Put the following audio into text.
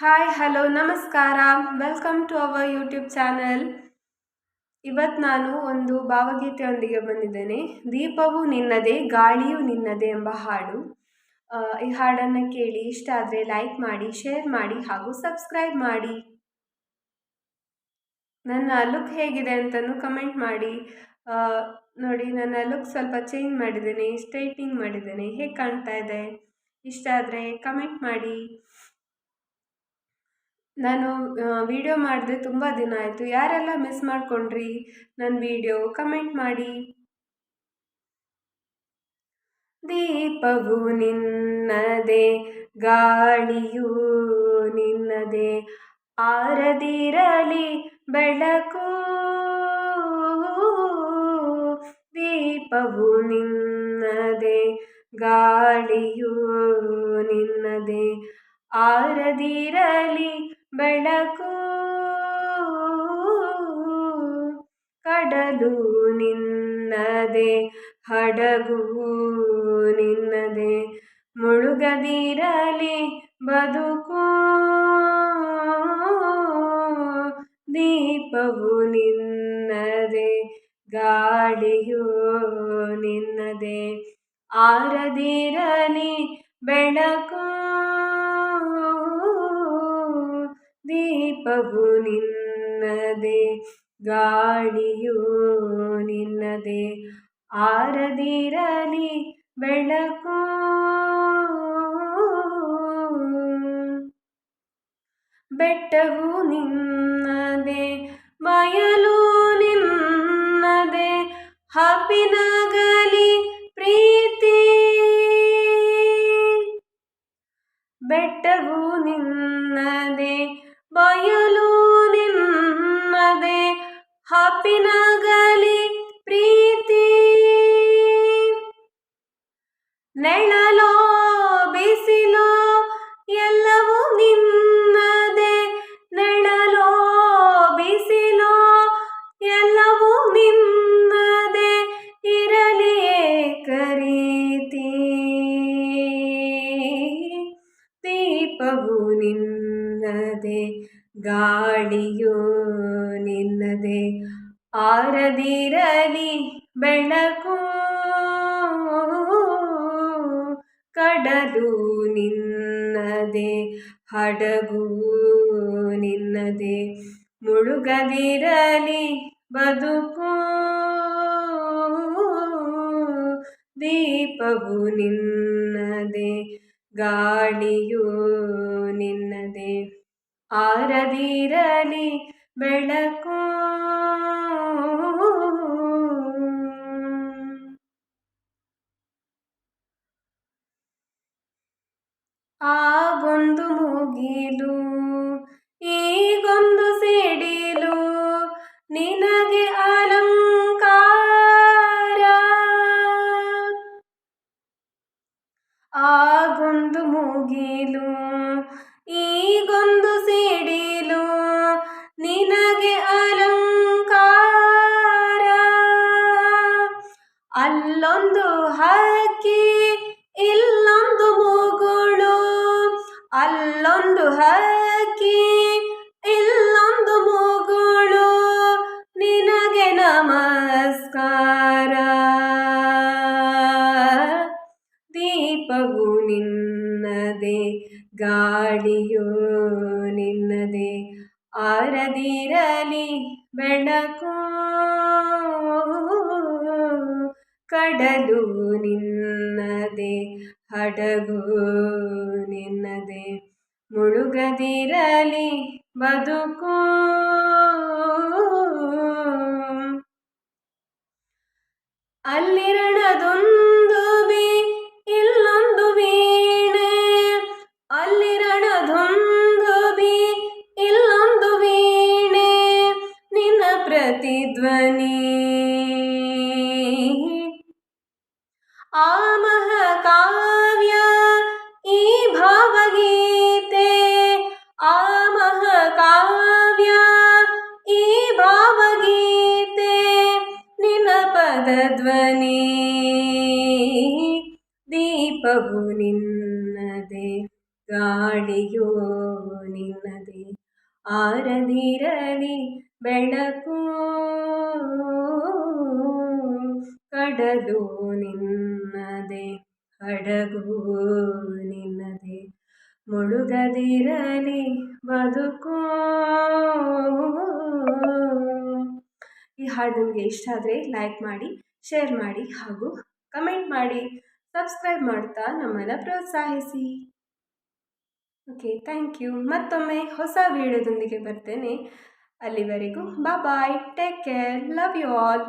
Hi hello ನಮಸ್ಕಾರ. Welcome to our YouTube channel ಇವತ್ತು ನಾನು ಒಂದು ಭಾವಗೀತೆಯೊಂದಿಗೆ ಬಂದಿದ್ದೇನೆ. ದೀಪವು ನಿನ್ನದೇ, ಗಾಳಿಯು ನಿನ್ನದೇ ಎಂಬ ಹಾಡು. ಈ ಹಾಡನ್ನು ಕೇಳಿ ಇಷ್ಟ ಆದರೆ ಲೈಕ್ ಮಾಡಿ ಶೇರ್ ಮಾಡಿ ಹಾಗೂ ಸಬ್ಸ್ಕ್ರೈಬ್ ಮಾಡಿ. ನನ್ನ ಲುಕ್ ಹೇಗಿದೆ ಅಂತಲೂ ಕಮೆಂಟ್ ಮಾಡಿ. ನೋಡಿ, ನನ್ನ ಲುಕ್ ಸ್ವಲ್ಪ ಚೇಂಜ್ ಮಾಡಿದ್ದೇನೆ ಸ್ಟ್ರೈಟ್ನಿಂಗ್ ಮಾಡಿದ್ದೇನೆ. ಹೇಗೆ ಕಾಣ್ತಾ ಇದೆ? ಇಷ್ಟ ಆದರೆ ಕಮೆಂಟ್ ಮಾಡಿ. ನಾನು ವಿಡಿಯೋ ಮಾಡಿದೆ ತುಂಬ ದಿನ ಆಯಿತು. ಯಾರೆಲ್ಲ ಮಿಸ್ ಮಾಡ್ಕೊಂಡ್ರಿ ನನ್ನ ವಿಡಿಯೋ ಕಮೆಂಟ್ ಮಾಡಿ. ದೀಪವು ನಿನ್ನದೇ, ಗಾಳಿಯು ನಿನ್ನದೇ, ಆರದಿರಲಿ ಬೆಳಕು. ದೀಪವು ನಿನ್ನದೇ, ಗಾಳಿಯು ನಿನ್ನದೇ, ಆರದಿರಲಿ ಬೆಳಕು ಕಡಲು ನಿನ್ನದೆ ಹಡಗು ನಿನ್ನದೆ ಮುಳುಗದಿರಲಿ ಬದುಕು ದೀಪವು ನಿನ್ನದೆ ಗಾಳಿಯು ನಿನ್ನದೆ ಆರದಿರಲಿ ಬೆಳಕು ದೀಪವು ನಿನ್ನದೆ ಗಾಳಿಯು ನಿನ್ನದೆ ಆರದಿರಲಿ ಬೆಳಕು. ಬೆಟ್ಟವು ನಿನ್ನದೆ ಬಯಲು ನಿನ್ನದೆ ಹಪ್ಪಿನಗಲಿ ದೀಪವು ನಿನ್ನದೆ ಗಾಳಿಯು ನಿನ್ನದೆ. ಆರದಿರಲಿ ಬೆಳಕು ಕಡಲು ನಿನ್ನದೆ ಹಡಗು ನಿನ್ನದೆ. ಮುಳುಗದಿರಲಿ ಬದುಕು ದೀಪವು ನಿನ್ನದೇ. ಗಾಳಿಯು ನಿನ್ನದೆ. ಆರದಿರಲಿ ಬೆಳಕು. ಆಗೊಂದು ಮುಗಿಲು ಈಗೊಂದು ಸಿಡಿಲು ನಿನಗೆ ಅಲ್ಲೊಂದು ಹಕ್ಕಿ, ಇಲ್ಲೊಂದು ಮುಗುಳು. ಅಲ್ಲೊಂದು ಹಕ್ಕಿ, ಇಲ್ಲೊಂದು ಮುಗುಳು. ನಿನಗೆ ನಮಸ್ಕಾರ. ದೀಪವು ನಿನ್ನದೆ, ಗಾಳಿಯು ನಿನ್ನದೆ. ಆರದಿರಲಿ ಬೆಳಕು. ಕಡಲು ನಿನ್ನದೆ, ಹಡಗು ನಿನ್ನದೆ. ಮುಳುಗದಿರಲಿ ಬದುಕು. ಅಲ್ಲಿರಣದೊಂದು ಇಲ್ಲೊಂದು ವೀಣೆ ಅಲ್ಲಿರಣದೊಂದು ಬಿ ಇಲ್ಲೊಂದು ವೀಣೆ ನಿನ್ನ ಪ್ರತಿಧ್ವನಿ. ಆ ಮಹಾಕಾವ್ಯ ಈ ಭಾವಗೀತೆ. ಆ ಮಹಾಕಾವ್ಯ ಈ ಭಾವಗೀತೆ. ನಿನ್ನ ಪದಧ್ವನಿ ದೀಪವು ನಿನ್ನದೆ, ಗಾಳಿಯೋ ನಿನ್ನದೆ, ಆರದಿರಲಿ ಬೆಳಕು. ಕಡಲು ನಿನ್ನದೆ, ಹಡಗು ನಿನ್ನದೆ. ಮುಳುಗದಿರಲಿ ಬದುಕು. ಈ ಹಾಡು ನಿಮಗೆ ಇಷ್ಟ ಆದರೆ ಲೈಕ್ ಮಾಡಿ ಶೇರ್ ಮಾಡಿ ಹಾಗೂ ಕಮೆಂಟ್ ಮಾಡಿ. ಸಬ್ಸ್ಕ್ರೈಬ್ ಮಾಡ್ತಾ ನಮ್ಮನ್ನು ಪ್ರೋತ್ಸಾಹಿಸಿ. ಓಕೆ ಥ್ಯಾಂಕ್ ಯು ಮತ್ತೊಮ್ಮೆ ಹೊಸ ವಿಡಿಯೋದೊಂದಿಗೆ ಬರ್ತೇನೆ. ಅಲ್ಲಿವರೆಗೂ bye take care love you all